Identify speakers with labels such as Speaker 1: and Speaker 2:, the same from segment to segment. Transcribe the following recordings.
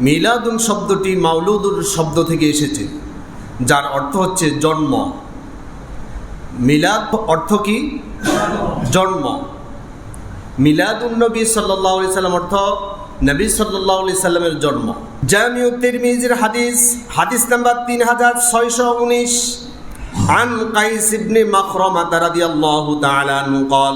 Speaker 1: মিলাদুন শব্দটি মাউলুদুর শব্দ থেকে এসেছে যার অর্থ হচ্ছে জন্ম মিলাদ অর্থ কি জন্ম মিলাদুন নবী সাল্লাহ সাল্লাম অর্থ নবী সাল্লাহ সাল্লামের জন্ম জামিউ তিরমিজির হাদিস হাদিস নাম্বার তিন হাজার ছয়শো উনিশ عن قيس بن مخرمة رضي الله تعالى عنه قال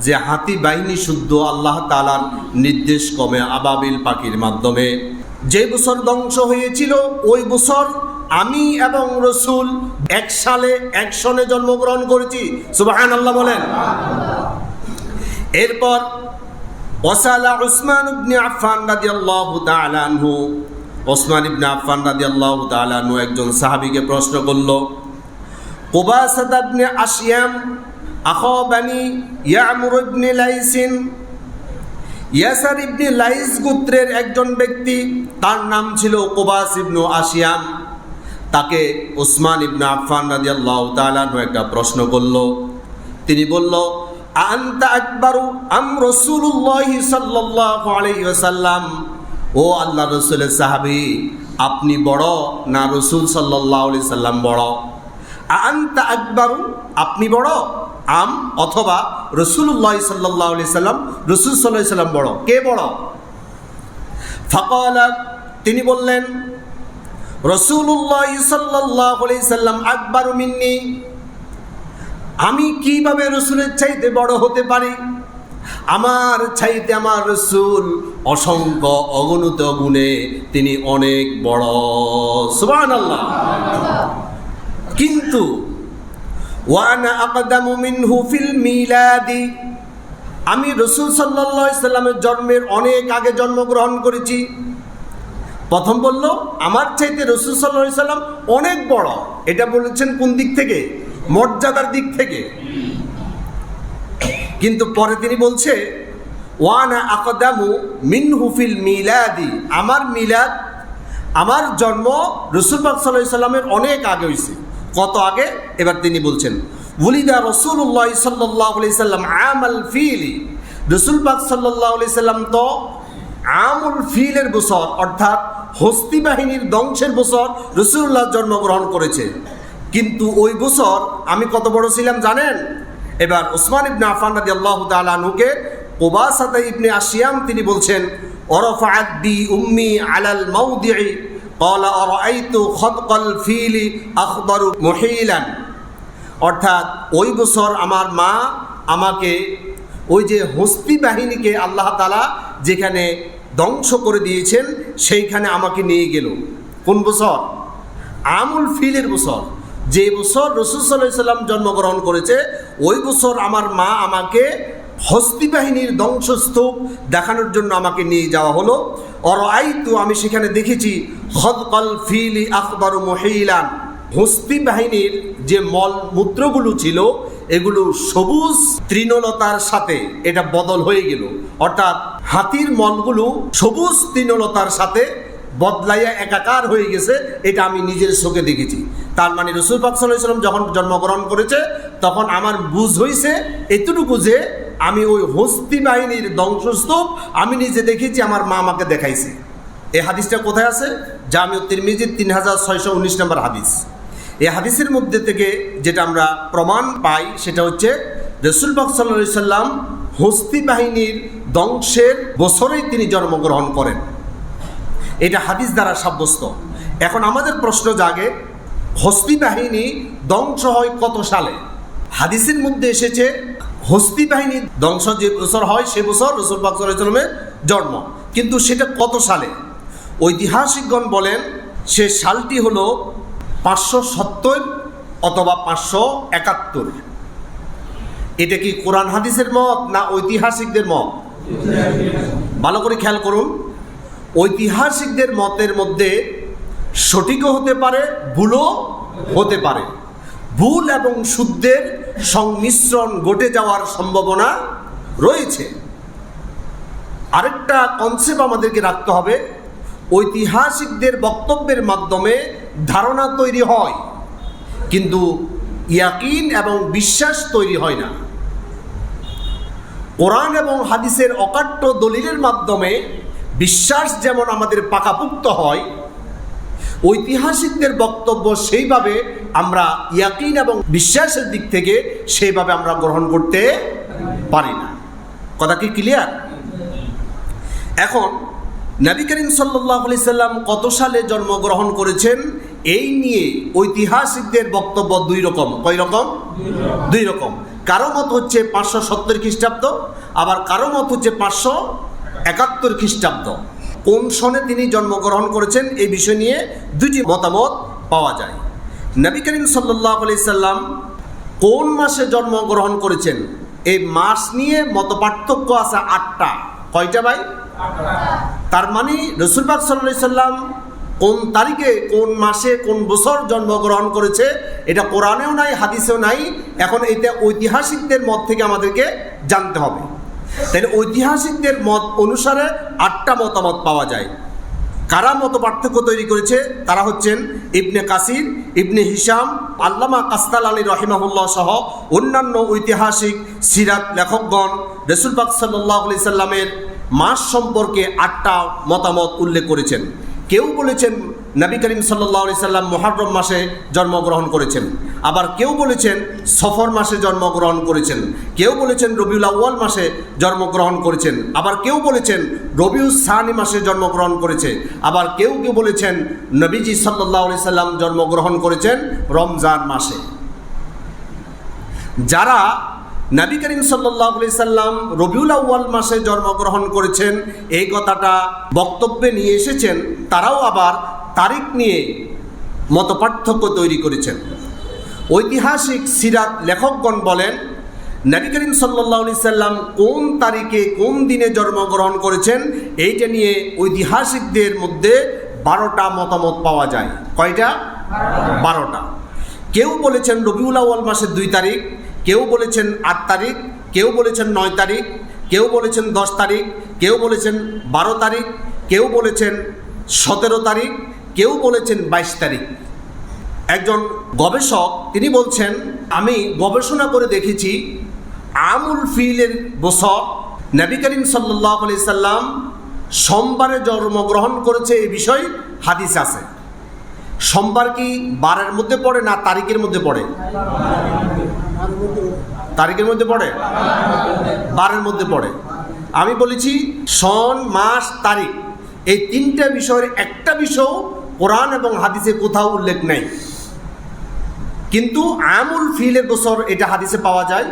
Speaker 1: যে হাতি বাহিনী শুদ্ধ আল্লাহ তালার নির্দেশ কমে আবাবিল পাখির মাধ্যমে। যে বছর ধ্বংস হয়েছিল, ওই বছর আমি এবং রসুল এক সালে, এক সনে জন্মগ্রহণ করেছি। সুবাহান আল্লাহ বলেন। এরপর ওসালা উসমান ইবনে আফফান রাদিয়াল্লাহু তাআলা আনহু, ওসমান ইবনে আফফান রাদিয়াল্লাহু তাআলা আনহু একজন সাহাবীকে প্রশ্ন করল কুবাসাত ইবনে আশিয়াম আখা বানি ইয়ামুর ইবনে লাইসিন। ইয়াসার ইবনে লাইস গোত্রের একজন ব্যক্তি, তার নাম ছিল কুবাস ইবনু আশিয়াম তাকে উসমান ইবনে আফফান রাদিয়াল্লাহু তাআলা আনহু একটা প্রশ্ন করল। তিনি বলল, আন্তা আকবারু আম রসুল্লাহ সাল্লাল্লাহু আলাইহি ওয়াসাল্লাম? ও আল্লাহ রসুলের সাহাবী, আপনি বড় না রসুল সাল্লাল্লাহু আলাইহি সাল্লাম বড়? আন্তা আকবারু, আপনি বড়? আম অথবা রসুল্লাহ আলাইহি সাল্লাম, রসুল আলাইহি সাল্লাম বড়। কে বড়? ফাকালা, তিনি বললেন রসুল্লাহ আলাইহি সাল্লাম আকবারু মিন্নি। আমি কীভাবে রসুলের চাইতে বড় হতে পারি? আমার চাইতে আমার রসুল অসংখ্য অগণিত গুণে তিনি অনেক বড়। সুবান আল্লাহ কিন্তু আমি রসুল আলাইহি সাল্লামের জন্মের অনেক আগে জন্মগ্রহণ করেছি। প্রথম বলল, আমার চাইতে রসুল সাল্লাহ সাল্লাম অনেক বড়। এটা বলেছেন কোন দিক থেকে? মর্যাদার দিক থেকে। কিন্তু পরে তিনি বলছে ওয়ানা আকদামু মিন হুফিল মিলাদি। আমার মিলাদ, আমার জন্ম রসুল পাক সাল্লাহ সাল্লামের অনেক আগে হয়েছে কত আগে? এবার তিনি বলছেন, উলিদা রসুল্লাহ সাল্লাহ সাল্লাম আমাল ফিলি। রসুল পাক সাল্লাহ সাল্লাম তো আমুল ফিলের বছর, অর্থাৎ হস্তি বাহিনীর ধ্বংসের বছর রসুল্লাহ জন্মগ্রহণ করেছে। কিন্তু ওই বছর আমি কত বড় ছিলাম জানেন? এবার ওসমান ইবনে আফান রাদি আল্লাহ তালুকে ওবাসাতা ইবনে আশিয়াম তিনি বলছেন ওরফাত বি উম্মি আলাল মাউদিই قال أرأيت خلق الفيل أخضر محيلا অর্থাৎ ওই বছর আমার মা আমাকে ওই যে হস্তি বাহিনীকে আল্লাহ তালা যেখানে ধ্বংস করে দিয়েছেন সেইখানে আমাকে নিয়ে গেল কোন বছর আমুল ফিলের বছর যে বছর রসুল সাল্লাহ সাল্লাম জন্মগ্রহণ করেছে ওই বছর আমার মা আমাকে হস্তি বাহিনীর ধ্বংসস্তূপ দেখানোর জন্য আমাকে নিয়ে যাওয়া হলো অর আমি সেখানে দেখেছি হদকল ফিলি আকবর মহিলান। হস্তি বাহিনীর যে মল মূত্রগুলো ছিল, এগুলো সবুজ তৃণলতার সাথে এটা বদল হয়ে গেল। অর্থাৎ হাতির মলগুলো সবুজ তৃণলতার সাথে বদলাইয়া একাকার হয়ে গেছে, এটা আমি নিজের চোখে দেখেছি। তার মানে রসুল পাক যখন জন্মগ্রহণ করেছে, তখন আমার বুঝ হয়েছে এতটুকু যে আমি ওই হস্তি বাহিনীর ধ্বংসস্তূপ, আমি নিজে দেখেছি, আমার মা আমাকে দেখাইছে। এই হাদিসটা কোথায় আছে? জামিউ তিরমিজির তিন হাজার ছয়শো উনিশ নম্বর হাদিস। এই হাদিসের মধ্যে থেকে যেটা আমরা প্রমাণ পাই, সেটা হচ্ছে রসুল পাক সাল্লা সাল্লাম হস্তি বাহিনীর ধ্বংসের বছরেই তিনি জন্মগ্রহণ করেন। এটা হাদিস দ্বারা সাব্যস্ত। এখন আমাদের প্রশ্ন জাগে, হস্তি বাহিনী ধ্বংস হয় কত সালে? হাদিসের মধ্যে এসেছে হস্তি বাহিনী ধ্বংস যে বছর হয়, সে বছর রসুল পাকসালামের জন্ম। কিন্তু সেটা কত সালে? ঐতিহাসিকগণ বলেন, সে সালটি হলো পাঁচশো সত্তর অথবা পাঁচশো একাত্তর। এটা কি কোরআন হাদিসের মত না ঐতিহাসিকদের মত? ভালো করে খেয়াল করুন। ঐতিহাসিকদের মতের মধ্যে সঠিকও হতে পারে, ভুলও হতে পারে। ভুল এবং শুদ্ধের সংমিশ্রণ ঘটে যাওয়ার সম্ভাবনা রয়েছে। আরেকটা কনসেপ্ট আমাদেরকে রাখতে হবে। ঐতিহাসিকদের বক্তব্যের মাধ্যমে ধারণা তৈরি হয়, কিন্তু ইয়াকিন এবং বিশ্বাস তৈরি হয় না। কোরআন এবং হাদিসের অকাট্য দলিলের মাধ্যমে বিশ্বাস যেমন আমাদের পাকাপুক্ত হয় ঐতিহাসিকদের বক্তব্য সেইভাবে আমরা ইয়াকিন এবং বিশ্বাসের দিক থেকে সেইভাবে আমরা গ্রহণ করতে পারি না। কথা কি ক্লিয়ার? এখন নবী করিম সাল্লাহ আলি সাল্লাম কত সালে জন্মগ্রহণ করেছেন? এই নিয়ে ঐতিহাসিকদের বক্তব্য দুই রকম। কয় রকম? দুই রকম। কারও মত হচ্ছে পাঁচশো সত্তর খ্রিস্টাব্দ, আবার কারও মত হচ্ছে পাঁচশো একাত্তর খ্রিস্টাব্দ। কোন সনে তিনি জন্মগ্রহণ করেছেন এই বিষয় নিয়ে দুটি মতামত পাওয়া যায়। নবী করিম সাল্লাহ আলি সাল্লাম কোন মাসে জন্মগ্রহণ করেছেন? এই মাস নিয়ে মত পার্থক্য আছে আটটা। কয়টা ভাই? তার মানে রসুলবাগ সাল্লাহ সাল্লাম কোন তারিখে কোন মাসে কোন বছর জন্মগ্রহণ করেছে এটা কোরআনেও নাই হাদিসেও নাই। এখন এটা ঐতিহাসিকদের মত থেকে আমাদেরকে জানতে হবে। তাহলে ঐতিহাসিকদের মত অনুসারে আটটা মতামত পাওয়া যায়। কারা মত পার্থক্য তৈরি করেছে? তারা হচ্ছেন ইবনে কাসির, ইবনে হিসাম আল্লামা কাস্তাল আলী রহিমাহুল্লাহ সহ অন্যান্য ঐতিহাসিক সিরাত লেখকগণ। রসুল পাক সাল্লাহ আলি সাল্লামের মাস সম্পর্কে আটটা মতামত উল্লেখ করেছেন। কেউ বলেছেন, নবী করিম সাল্লাহ সাল্লাম মহারম মাসে জন্মগ্রহণ করেছেন। আবার কেউ বলেছেন সফর মাসে জন্মগ্রহণ করেছেন, কেউ বলেছেন রবিউল আউ্য়াল মাসে জন্মগ্রহণ করেছেন, আবার কেউ বলেছেন রবিউল সানি মাসে জন্মগ্রহণ করেছে, আবার কেউ কেউ বলেছেন নবীজি সাল্লাহ সাল্লাম জন্মগ্রহণ করেছেন রমজান মাসে। যারা নবী করিম সাল্লাহ আলি সাল্লাম রবিউল আউ্য়াল মাসে জন্মগ্রহণ করেছেন, এই কথাটা বক্তব্যে নিয়ে এসেছেন, তারাও আবার তারিখ নিয়ে মতপার্থক্য তৈরি করেছেন। ঐতিহাসিক সিরাত লেখকগণ বলেন, নবী করিম সাল্লাহ আলি সাল্লাম কোন তারিখে কোন দিনে জন্মগ্রহণ করেছেন, এইটা নিয়ে ঐতিহাসিকদের মধ্যে বারোটা মতামত পাওয়া যায়। কয়টা? বারোটা। কেউ বলেছেন রবিউল আউ্য়াল মাসের দুই তারিখ, কেউ বলেছেন আট তারিখ, কেউ বলেছেন নয় তারিখ, কেউ বলেছেন দশ তারিখ, কেউ বলেছেন বারো তারিখ, কেউ বলেছেন সতেরো তারিখ, কেউ বলেছেন বাইশ তারিখ। একজন গবেষক, তিনি বলছেন, আমি গবেষণা করে দেখেছি, আমুল ফিলের বছর, নবী করিম সাল্লাহ আলি সাল্লাম সোমবারে জন্মগ্রহণ করেছে এই বিষয় হাদিস আছে। সোমবার কি বারের মধ্যে পড়ে না তারিখের মধ্যে পড়ে? তারিখের মধ্যে পড়ে? বারের মধ্যে পড়ে। আমি বলেছি, সন মাস তারিখ, এই তিনটা বিষয়ের একটা বিষয় কোরআন এবং হাদিসে কোথাও উল্লেখ নেই। কিন্তু আমুল ফিলের বছর এটা হাদিসে পাওয়া যায়।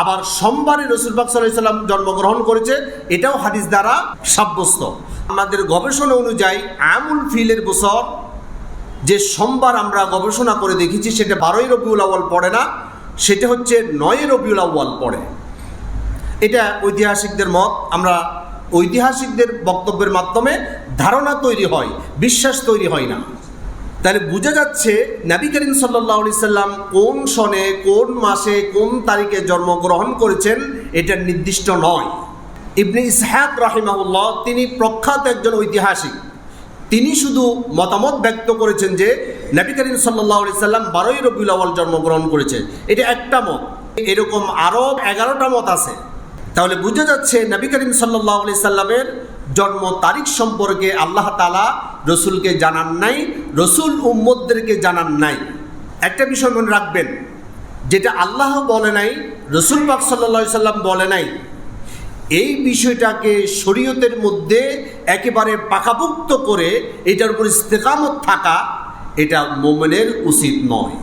Speaker 1: আবার সোমবারে রসুলবাগ সাল্লাম জন্মগ্রহণ করেছে, এটাও হাদিস দ্বারা সাব্যস্ত। আমাদের গবেষণা অনুযায়ী আমুল ফিলের বছর যে সোমবার আমরা গবেষণা করে দেখেছি, সেটা বারোই রবিউল আউ্য়াল পড়ে না, সেটা হচ্ছে নয় রবিউল আউ্য়াল পড়ে। এটা ঐতিহাসিকদের মত, আমরা ঐতিহাসিকদের বক্তব্যের মাধ্যমে ধারণা তৈরি হয়, বিশ্বাস তৈরি হয় না। তাহলে বোঝা যাচ্ছে নবী করিম সাল্লাহ সাল্লাম কোন সনে, কোন মাসে, কোন তারিখে জন্মগ্রহণ করেছেন এটা নির্দিষ্ট নয়। ইবনে ইসহাক রাহিমাহুল্লাহ তিনি প্রখ্যাত একজন ঐতিহাসিক। তিনি শুধু মতামত ব্যক্ত করেছেন যে নবী করিম সাল্লাহ সাল্লাম বারোই রবিউল আওয়াল জন্মগ্রহণ করেছে। এটা একটা মত। এরকম আরও এগারোটা মত আছে। তাহলে বোঝা যাচ্ছে নবী করিম সাল্লাহ সাল্লামের জন্ম তারিখ সম্পর্কে আল্লাহ তালা রসুলকে জানান নাই, রসুল উম্মদদেরকে জানান নাই। একটা বিষয় মনে রাখবেন, যেটা আল্লাহ বলে নাই, রসুল পাক সাল্লা সাল্লাম বলে নাই, এই বিষয়টাকে শরীয়তের মধ্যে একেবারে পাকাপুক্ত করে এটার উপর ইস্তেকামত থাকা, এটা মোমেনের উচিত নয়।